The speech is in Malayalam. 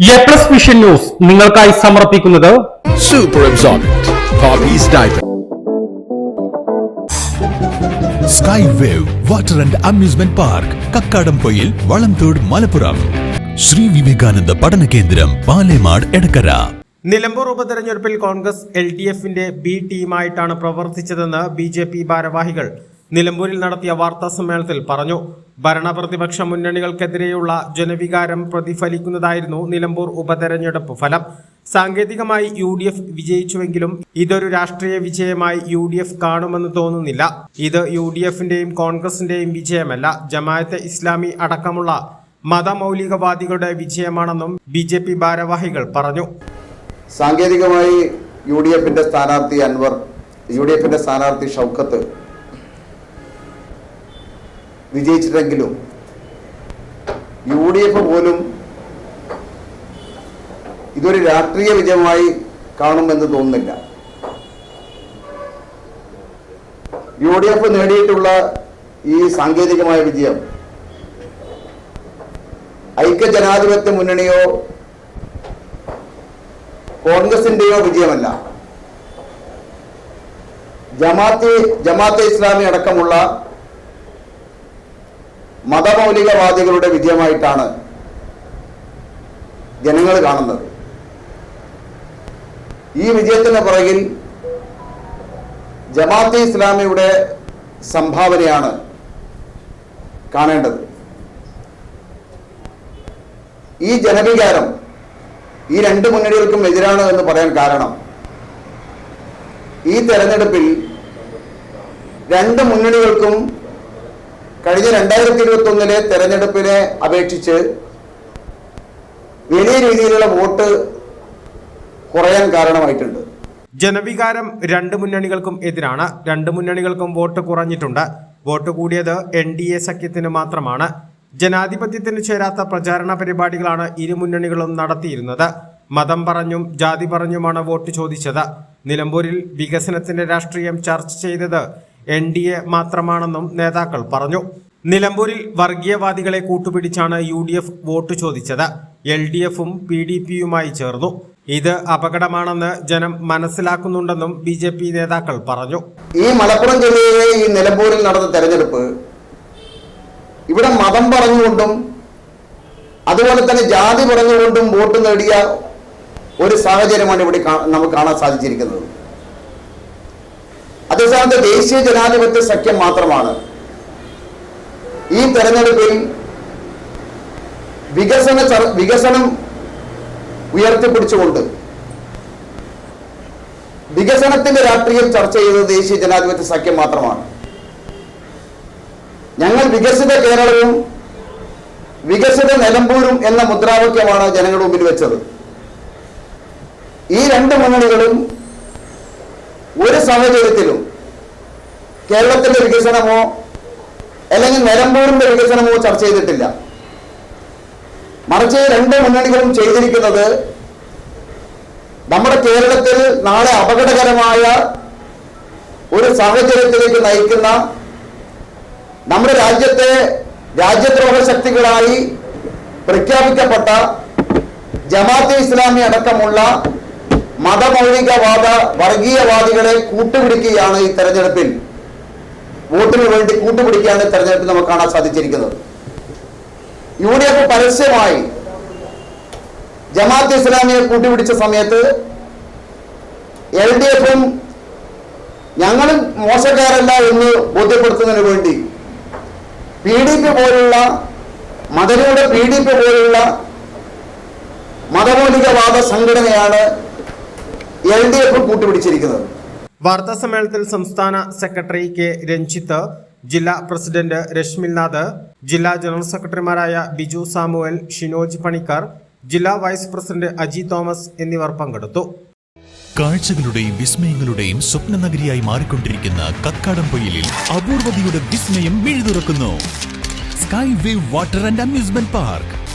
എ പ്ലസ് വിഷൻ ന്യൂസ് നിങ്ങൾക്കായി സമർപ്പിക്കുന്നത് Super absorbent. Poppy's diaper. Sky wave water and amusement park Kakkadampoyil Valamthode Malappuram Shri Vivekananda പഠന കേന്ദ്രം പാലേമാട് എടക്കര നിലമ്പൂർ ഉപതെരഞ്ഞെടുപ്പിൽ കോൺഗ്രസ് എൽ ഡി എഫിന്റെ ബി ടീമായിട്ടാണ് പ്രവർത്തിച്ചതെന്ന് ബി ജെ പി ഭാരവാഹികൾ നിലമ്പൂരിൽ നടത്തിയ വാർത്താ സമ്മേളനത്തിൽ പറഞ്ഞു ഭരണപ്രതിപക്ഷ മുന്നണികൾക്കെതിരെയുള്ള ജനവികാരം പ്രതിഫലിക്കുന്നതായിരുന്നു നിലമ്പൂർ ഉപതെരഞ്ഞെടുപ്പ് ഫലം. സാങ്കേതികമായി യു ഡി എഫ് വിജയിച്ചുവെങ്കിലും ഇതൊരു രാഷ്ട്രീയ വിജയമായി യു ഡി എഫ് കാണുമെന്ന് തോന്നുന്നില്ല. ഇത് യു ഡി എഫിന്റെയും കോൺഗ്രസിന്റെയും വിജയമല്ല. ജമായത്തെ ഇസ്ലാമി അടക്കമുള്ള മതമൗലികവാദികളുടെ വിജയമാണെന്നും ബി ജെ പി ഭാരവാഹികൾ പറഞ്ഞു. സാങ്കേതികമായി യു ഡി എഫിന്റെ സ്ഥാനാർത്ഥി അൻവർ യു ഡി എഫിന്റെ സ്ഥാനാർത്ഥി ഷൗക്കത്ത് വിജയിച്ചിട്ടെങ്കിലും യു ഡി എഫ് പോലും ഇതൊരു രാഷ്ട്രീയ വിജയമായി കാണുമെന്ന് തോന്നുന്നില്ല. യു ഡി എഫ് നേടിയിട്ടുള്ള ഈ സാങ്കേതികമായ വിജയം ഐക്യ ജനാധിപത്യ മുന്നണിയോ കോൺഗ്രസിന്റെയോ വിജയമല്ല. ജമാഅത്തെ ജമാഅത്തെ ഇസ്ലാമി അടക്കമുള്ള മതമൗലികവാദികളുടെ വിജയമായിട്ടാണ് ജനങ്ങൾ കാണുന്നത്. ഈ വിജയത്തിന് പുറകിൽ ജമാഅത്തെ ഇസ്ലാമിയുടെ സംഭാവനയാണ് കാണേണ്ടത്. ഈ ജനവികാരം ഈ രണ്ട് മുന്നണികൾക്കും എതിരാണ് എന്ന് പറയാൻ കാരണം ഈ തെരഞ്ഞെടുപ്പിൽ രണ്ട് മുന്നണികൾക്കും കഴിഞ്ഞ രണ്ടായിരത്തി ഇരുപത്തി ഒന്നിലെ തെരഞ്ഞെടുപ്പിനെ അപേക്ഷിച്ച് വലിയ രീതിയിലുള്ള വോട്ട് കുറയാൻ കാരണമായിട്ടുണ്ട്. ജനവികാരം രണ്ട് മുന്നണികൾക്കും എതിരാണ്. രണ്ട് മുന്നണികൾക്കും വോട്ട് കുറഞ്ഞിട്ടുണ്ട്. വോട്ട് കൂടിയത് എൻ ഡി എ സഖ്യത്തിന് മാത്രമാണ്. ജനാധിപത്യത്തിന് ചേരാത്ത പ്രചാരണ പരിപാടികളാണ് ഇരു മുന്നണികളും നടത്തിയിരുന്നത്. മതം പറഞ്ഞും ജാതി പറഞ്ഞുമാണ് വോട്ട് ചോദിച്ചത്. നിലമ്പൂരിൽ വികസനത്തിന്റെ രാഷ്ട്രീയം ചർച്ച ചെയ്തത് എൻ ഡി എ മാത്രമാണെന്നും നേതാക്കൾ പറഞ്ഞു. നിലമ്പൂരിൽ വർഗീയവാദികളെ കൂട്ടുപിടിച്ചാണ് യു ഡി എഫ് വോട്ട് ചോദിച്ചത്. എൽ ഡി എഫും പി ഡി പിയുമായി ചേർന്നു. ഇത് അപകടമാണെന്ന് ജനം മനസ്സിലാക്കുന്നുണ്ടെന്നും ബി ജെ പി നേതാക്കൾ പറഞ്ഞു. ഈ മലപ്പുറം ജില്ലയിലെ ഈ നിലമ്പൂരിൽ നടന്ന തെരഞ്ഞെടുപ്പ് ഇവിടെ മതം പറഞ്ഞുകൊണ്ടും അതുപോലെ തന്നെ ജാതി പറഞ്ഞുകൊണ്ടും വോട്ട് നേടിയ ഒരു സാഹചര്യമാണ് ഇവിടെ നമുക്ക് കാണാൻ സാധിച്ചിരിക്കുന്നത്. അതേസമയത്ത് ദേശീയ ജനാധിപത്യ സഖ്യം മാത്രമാണ്. ഈ തെരഞ്ഞെടുപ്പിൽ വികസന വികസനം ഉയർത്തിപ്പിടിച്ചുകൊണ്ട് വികസനത്തിന്റെ രാഷ്ട്രീയം ചർച്ച ചെയ്തത് ദേശീയ ജനാധിപത്യ സഖ്യം മാത്രമാണ്. ഞങ്ങൾ വികസിത കേരളവും വികസിത നിലമ്പൂരും എന്ന മുദ്രാവാക്യമാണ് ജനങ്ങളുടെ മുമ്പിൽ വെച്ചത്. ഈ രണ്ട് മുന്നണികളും ഒരു സാഹചര്യത്തിലും കേരളത്തിന്റെ വികസനമോ അല്ലെങ്കിൽ നിലമ്പൂരിന്റെ വികസനമോ ചർച്ച ചെയ്തിട്ടില്ല. മറിച്ച് രണ്ട് മുന്നണികളും ചെയ്തിരിക്കുന്നത് നമ്മുടെ കേരളത്തിൽ നാളെ അപകടകരമായ ഒരു സാഹചര്യത്തിലേക്ക് നയിക്കുന്ന നമ്മുടെ രാജ്യത്തെ രാജ്യദ്രോഹ ശക്തികളായി പ്രഖ്യാപിക്കപ്പെട്ട ജമാഅത്തെ ഇസ്ലാമി അടക്കമുള്ള മതമൗലികവാദ വർഗീയവാദികളെ കൂട്ടുപിടിക്കുകയാണ് ഈ തെരഞ്ഞെടുപ്പിൽ. വോട്ടിന് വേണ്ടി കൂട്ടുപിടിക്കുകയാണ് തെരഞ്ഞെടുപ്പിൽ നമുക്ക് കാണാൻ സാധിച്ചിരിക്കുന്നത്. യു ഡി എഫ് പരസ്യമായി ജമാഅത്ത് ഇസ്ലാമിയെ കൂട്ടുപിടിച്ച സമയത്ത് എൽ ഡി എഫും ഞങ്ങളും മോശക്കാരല്ല എന്ന് ബോധ്യപ്പെടുത്തുന്നതിന് വേണ്ടി പി ഡി പി പോലുള്ള മതങ്ങളുടെ പി ഡി പി പോലുള്ള മതമൗലികവാദ സംഘടനയാണ് എൽ ഡി എഫും കൂട്ടുപിടിച്ചിരിക്കുന്നത്. വാർത്താ സമ്മേളനത്തിൽ സംസ്ഥാന സെക്രട്ടറി കെ രഞ്ജിത്ത് ജില്ലാ പ്രസിഡന്റ് രശ്മിൽനാഥ് ജില്ലാ ജനറൽ സെക്രട്ടറിമാരായ ബിജു സാമുവൽ ഷിനോജ് പണിക്കർ ജില്ലാ വൈസ് പ്രസിഡന്റ് അജി തോമസ് എന്നിവർ പങ്കെടുത്തു. കാഴ്ചകളുടെയും വിസ്മയങ്ങളുടെയും സ്വപ്ന നഗരിയായി മാറിക്കൊണ്ടിരിക്കുന്ന കക്കാടംപൊയിലിൽ അപൂർവതയുടെ വിസ്മയം മിഴുതുറക്കുന്നു. Sky wave water and amusement park.